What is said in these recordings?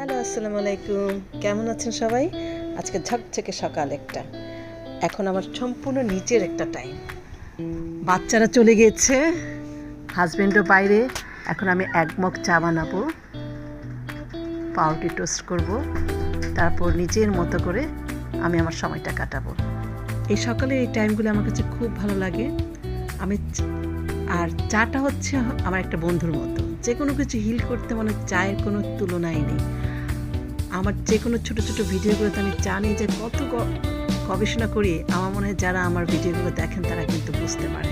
Hello, আসসালামু আলাইকুম। কেমন আছেন সবাই? আজকে ঝকঝকে সকাল একটা। এখন আমার সম্পূর্ণ নিচের একটা টাইম বাচ্চারা চলে গিয়েছে হাজব্যান্ডও বাইরে। এখন আমি এক মগ চা বানাবো, পাউরুটি টোস্ট করব, তারপর নিজের মতো করে আমি আমার সময়টা কাটাবো। এই সকালে এই টাইমগুলো আমার কাছে খুব ভালো লাগে। আমি আর চাটা হচ্ছে আমার একটা বন্ধুর মতো। যে কোনো কিছু হিল করতে মানে চায়ের কোনো তুলনাই নেই। আমার যে কোনো ছোটো ছোটো ভিডিওগুলোতে আমি জানি যে কত গবেষণা করি, আমার মনে হয় যারা আমার ভিডিওগুলো দেখেন তারা কিন্তু বুঝতে পারে।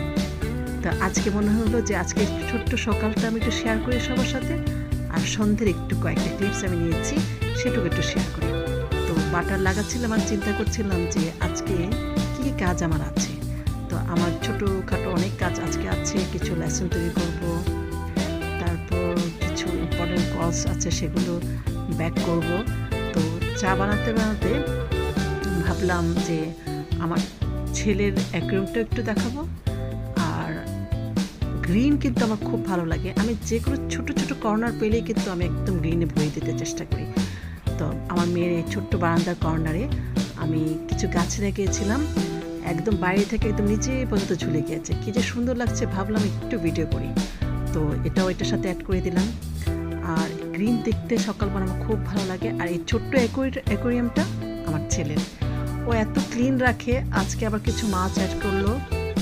তো আজকে মনে হলো যে আজকে ছোট্ট সকালটা আমি একটু শেয়ার করি সবার সাথে, আর সন্ধ্যের একটু কয়েকটা ক্লিপস আমি নিয়েছি, সেটুকু একটু শেয়ার করি। তো বাটার লাগাচ্ছিলাম আর চিন্তা করছিলাম যে আজকে কী কাজ আমার আছে। তো আমার ছোটোখাটো অনেক কাজ আজকে আছে, কিছু লেসন তৈরি করব কলস আছে সেগুলো ব্যাক করব। তো চা বানাতে বানাতে ভাবলাম যে আমার ছেলের অ্যাকুয়ারিয়ামটা একটু দেখাবো। আর গ্রিন কিন্তু আমার খুব ভালো লাগে। আমি যে কোনো ছোটো ছোটো কর্নার পেলেই কিন্তু আমি একদম গ্রিনে ভরে দিতে চেষ্টা করি। তো আমার মেয়ের এই ছোট্ট বারান্দার কর্নারে আমি কিছু গাছ রেখেছিলাম একদম বাইরে থেকে একদম নিচে পর্যন্ত ঝুলে গিয়েছে। কী যে সুন্দর লাগছে, ভাবলাম একটু ভিডিও করি। তো এটাও এটার সাথে অ্যাড করে দিলাম। আর গ্রিন দেখতে সকালবেলা আমার খুব ভালো লাগে। আর এই ছোট্ট অ্যাকোরিয়ামটা আমার ছেলের। ও এত ক্লিন রাখে, আজকে আবার কিছু মাছ অ্যাড করল।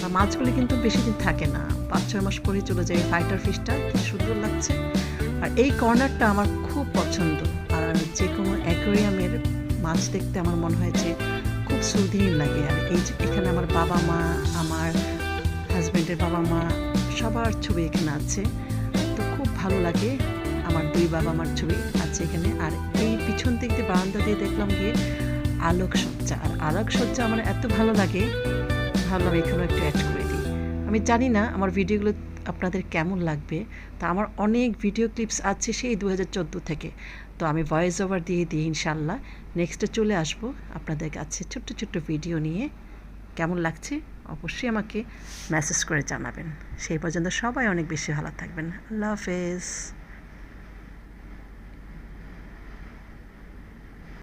আর মাছগুলি কিন্তু বেশি দিন থাকে না। পাঁচ, ছয় মাস পরেই চলে যায় ফাইটার ফিশটা কি সুন্দর লাগছে। আর এই কর্নারটা আমার খুব পছন্দ। আর যে কোনো অ্যাকোরিয়ামের মাছ দেখতে আমার মনে হয় যে খুব সুদিন লাগে। আর এই যে এখানে আমার বাবা মা, আমার হাজব্যান্ডের বাবা মা, সবার ছবি এখানে আছে। তো খুব ভালো লাগে। আমার দুই বাবা মার ছবি আছে এখানে। আর এই পিছন দিক দিয়ে বারান্দা দিয়ে দেখলাম গিয়ে আলোকসজ্জা আর আলোকসজ্জা আমার এত ভালো লাগে, ভাবলাম এখানেও একটু অ্যাড করে দিই। আমি জানি না আমার ভিডিওগুলো আপনাদের কেমন লাগবে, তা আমার অনেক ভিডিও ক্লিপস আছে সেই দু হাজার চোদ্দ থেকে। তো আমি ভয়েস ওভার দিয়ে দিই ইনশাল্লাহ নেক্সটে চলে আসব আপনাদের কাছে ছোট্ট ছোট্ট ভিডিও নিয়ে। কেমন লাগছে? অবশ্যই আমাকে মেসেজ করে জানাবেন। সেই পর্যন্ত সবাই অনেক বেশি ভালো থাকবেন। আল্লাহ হাফেজ।